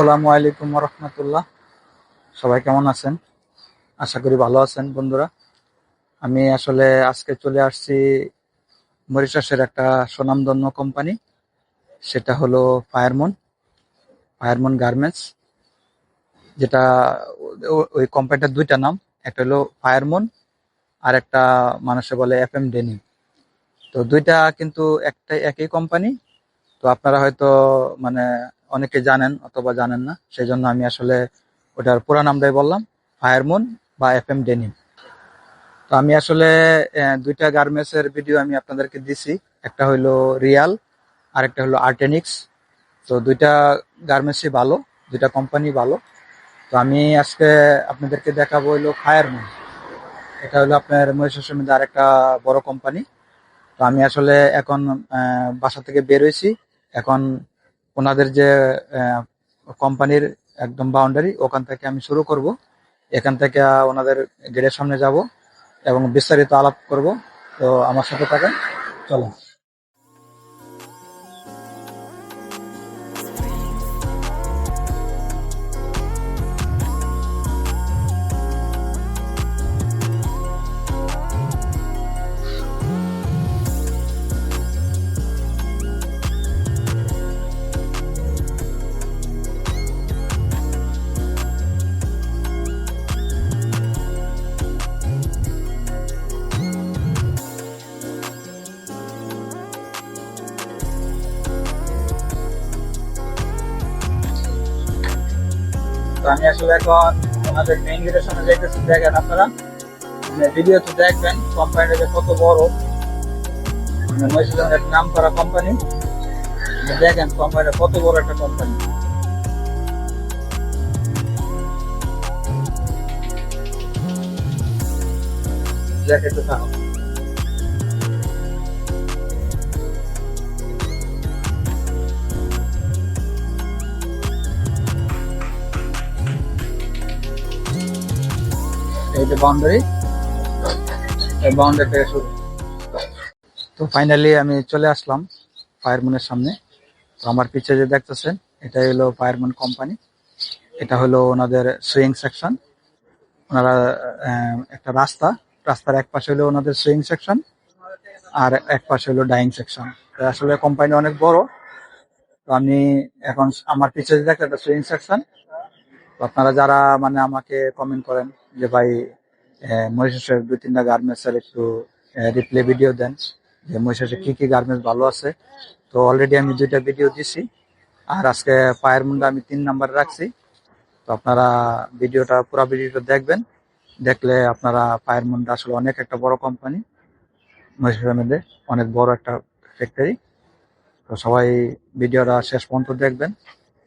আসসালামু আলাইকুম রহমতুল্লাহ সবাই কেমন আছেন? আশা করি ভালো আছেন বন্ধুরা। আমি আসলে আজকে চলে আসছি মরিশাসের একটা স্বনামধন্য কোম্পানি। সেটা হলো ফায়ারমন ফায়ারমন গার্মেন্টস, যেটা ওই কোম্পানিটার দুইটা নাম। একটা হলো ফায়ারমন, আর একটা মানুষে বলে এফ এম ডেনি। তো দুইটা কিন্তু একটা একই কোম্পানি। তো আপনারা হয়তো মানে অনেকে জানেন অথবা জানেন না সেই জন্য আমি আসলে ওটার পুরা নামটাই বললাম ফায়ারমুন বা এফ এম ডেনিম। তো আমি আসলে দুইটা গার্মেন্টস এর ভিডিও আমি আপনাদেরকে দিছি, একটা হলো রিয়াল আর একটা হলো আর্টেনিক্স। তো দুইটা গার্মেন্টসই ভালো, দুইটা কোম্পানি ভালো। তো আমি আজকে আপনাদেরকে দেখাবো হলো ফায়ারমুন এটা হলো আপনার মহিষাসের মধ্যে আরেকটা বড় কোম্পানি। তো আমি আসলে এখন বাসা থেকে বের হয়েছি। এখন ওনাদের যে কোম্পানির একদম বাউন্ডারি ওখান থেকে আমি শুরু করব। এখান থেকে ওনাদের গেটের সামনে যাব এবং বিস্তারিত আলাপ করব। তো আমার সাথে থাকেন চলো আমি আসলে এখন ওনাদের মেইন গেটের সামনে যাইতেছি। দেখেন আপনারা ভিডিও তো দেখবেন কোম্পানিটা যে কত বড়। মানে নাম করা কোম্পানি দেখেন কোম্পানিটা কত বড় একটা কোম্পানি দেখে থাকো যে বাউন্ডারি এই বাউন্ডারি থেকে শুরু। তো ফাইনালি আমি চলে আসলাম ফায়ারমুনের সামনে। তো আমার পিছে যে দেখতেছেন, এটাই হলো ফায়ারমুন কোম্পানি এটা হলো ওনাদের সুইং সেকশন ওনারা একটা রাস্তা। রাস্তার এক পাশে হলো ওনাদের সুইং সেকশন আর এক পাশে হলো ডাইং সেকশন আসলে কোম্পানি অনেক বড়। তো আমি এখন আমার পিছে যে দেখতে একটা সুইং সেকশন তো আপনারা যারা মানে আমাকে কমেন্ট করেন যে, ভাই মহিষাসের দুই, তিনটা গার্মেন্টস এর একটু রিপ্লে ভিডিও দেন যে মহিষাসে কি কি গার্মেন্টস ভালো আছে। তো অলরেডি আমি দুইটা ভিডিও দিছি। আর আজকে পায়ের মুন্ডা আমি তিন নাম্বার রাখছি। তো আপনারা ভিডিওটা পুরো ভিডিওটা দেখবেন। দেখলে আপনারা পায়ের মুন্ডা আসলে অনেক একটা বড় কোম্পানি মহিষাসের মধ্যে অনেক বড় একটা ফ্যাক্টরি তো সবাই ভিডিওটা শেষ পর্যন্ত দেখবেন।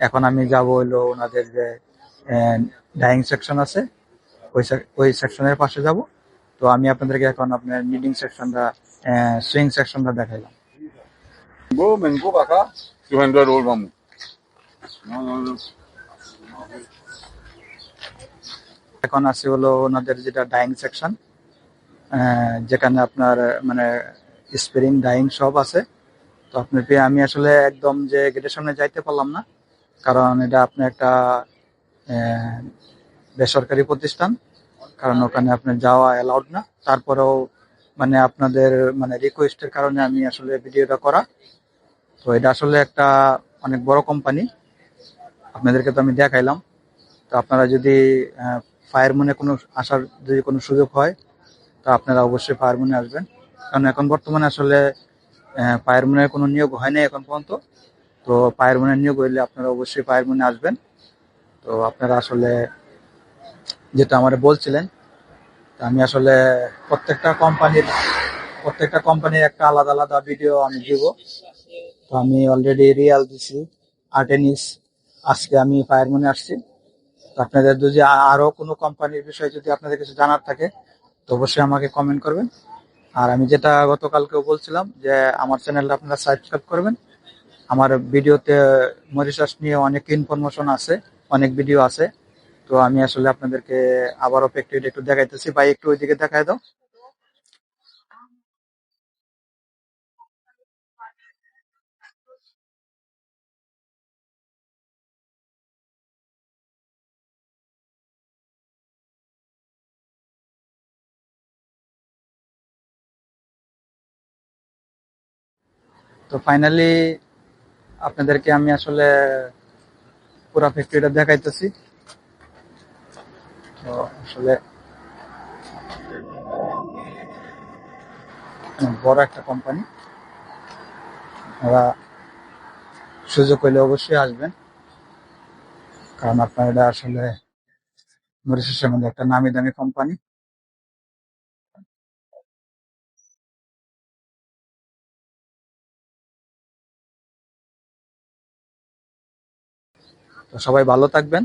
এখন আমি যাব হইল ওনাদের যে ডাইং সেকশন আছে। ওই ওই সেকশনের পাশে যাব তো আমি আপনাদেরকে এখন আপনার নিডিং সেকশনটা সুইং সেকশনটা দেখাইলাম kaka. 200 roll mamu. No, no, no. এখন আছে হলো ওনাদের যেটা ডাইং সেকশন যেখানে আপনার মানে স্প্রিং ডাইং সব আছে তো আপনার পেয়ে আমি আসলে একদম যে গেটের সামনে যাইতে পারলাম না কারণ এটা আপনার একটা বেসরকারি প্রতিষ্ঠান কারণ ওখানে আপনার যাওয়া অ্যালাউড না। তারপরেও মানে আপনাদের মানে রিকোয়েস্টের কারণে আমি আসলে ভিডিওটা করা। তো এটা আসলে একটা অনেক বড় কোম্পানি আপনাদেরকে তো আমি দেখাইলাম। তো আপনারা যদি ফায়ার ফায়ারমুনে কোনো আসার যদি কোনো সুযোগ হয় তো আপনারা অবশ্যই ফায়ার ফায়ারমুনে আসবেন। কারণ এখন বর্তমানে আসলে ফায়ারমুনের কোনো নিয়োগ হয় না এখন পর্যন্ত। তো ফায়ারমুনের নিয়োগ হইলে আপনারা অবশ্যই ফায়ারমুনে আসবেন। তো আপনারা আসলে যেটা আমার বলছিলেন আমি আসলে প্রত্যেকটা কোম্পানির প্রত্যেকটা কোম্পানির একটা আলাদা আলাদা ভিডিও আমি দিব। তো আমি অলরেডি রিয়াল দিছি আর্টেনিস আজকে আমি ফায়ারমুনে আসছি। আপনাদের যদি আ- আরও কোনো কোম্পানির বিষয়ে যদি আপনাদের কিছু জানার থাকে, তো অবশ্যই আমাকে কমেন্ট করবেন। আর আমি যেটা গতকালকেও বলছিলাম যে, আমার চ্যানেলটা আপনারা সাবস্ক্রাইব করবেন। আমার ভিডিওতে মরিশাস নিয়ে অনেক ইনফরমেশন আছে, অনেক ভিডিও আছে। তো আমি আসলে আপনাদেরকে আবারও ফ্যাক্টরিটা একটু দেখাইতেছি। ভাই, একটু ওইদিকে দেখাই দাও। তো ফাইনালি আপনাদেরকে আমি আসলে পুরা ফ্যাক্টরিটা দেখাইতেছি। তো আসলে বড় একটা কোম্পানি আপনারা সুযোগ হইলে অবশ্যই আসবেন। কারণ আপনার এটা আসলে মরিশাসের মধ্যে একটা নামি দামি কোম্পানি তো সবাই ভালো থাকবেন।